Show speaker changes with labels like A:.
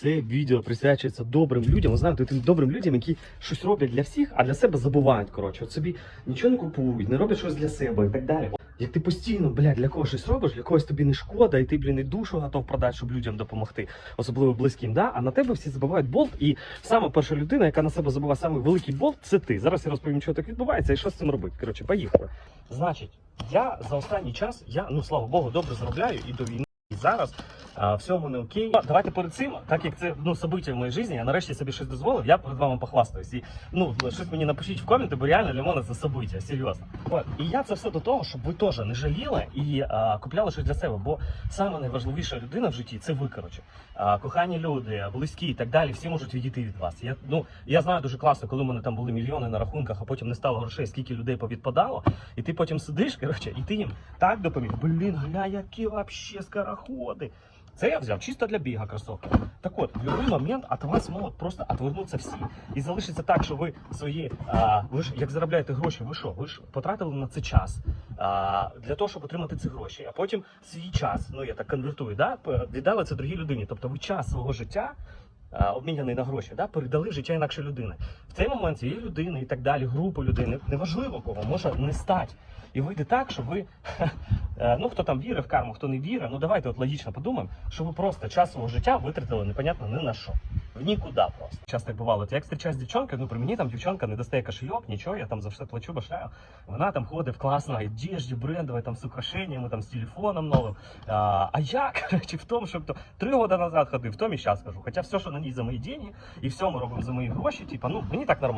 A: Це відео присвячується добрим людям. Ви знаєте, тим добрим людям, які щось роблять для всіх, а для себе забувають. Коротше, от собі нічого не купують, не роблять щось для себе і так далі. Як ти постійно, блядь, для когось щось робиш, для когось тобі не шкода, і ти, блін, і душу готов продати, щоб людям допомогти, особливо близьким. Да? А на тебе всі забувають болт. І саме перша людина, яка на себе забуває саме великий болт, це ти. Зараз я розповім, що так відбувається і що з цим робити. Коротше, поїхали. Значить, я за останній час, я, ну слава Богу, добре заробляю і до війни. І зараз а, все в мене окей. Давайте перед цим, так як це ну собиття в моїй житті, я нарешті собі щось дозволив, я перед вами похвастаюсь. І ну щось мені напишіть в коменти, бо реально для мене це собиття, серйозно. І я це все до того, щоб ви теж не жаліли і а, купляли щось для себе. Бо саме найважливіша людина в житті це ви, коротше. А, кохані люди, близькі і так далі, всі можуть відійти від вас. Я ну я знаю дуже класно, коли в мене там були мільйони на рахунках, а потім не стало грошей, скільки людей повідпадало, і ти потім сидиш, коротше, і ти їм так допоміг. Блін, гля, які вообще скороходи. Це я взяв чисто для біга кросовки. Так от, в будь-який момент від вас можуть просто відвернутися всі. І залишиться так, що ви свої, а, ви ж як заробляєте гроші, ви що? Ви ж потратили на це час а, для того, щоб отримати ці гроші, а потім свій час, ну я так конвертую, да, віддали це другій людині. Тобто ви час свого життя. Обміняний на гроші, да, передали життя інакше людини. В цей момент цієї людини і так далі, групи людей, неважливо кого, може не стати. І вийде так, що ви, ну хто там вірить в карму, хто не вірить, ну давайте от логічно подумаємо, що ви просто час свого життя витратили непонятно ні на що. В нікуди просто. Часто так бувало. От як зустрічаюсь з дівчонкою, ну при мені там дівчонка не достає кошельок, нічого, я там за все плачу, башляю. Вона там ходить в класній одежді, брендовій, там з украшеннями, там з телефоном новим. А, а я, коротше, в тому, щоб то три роки назад ходив, в тому і зараз хожу. Хоча все, що на ній за мої деньги, і все ми робимо за мої гроші, типа, ну мені так нормально.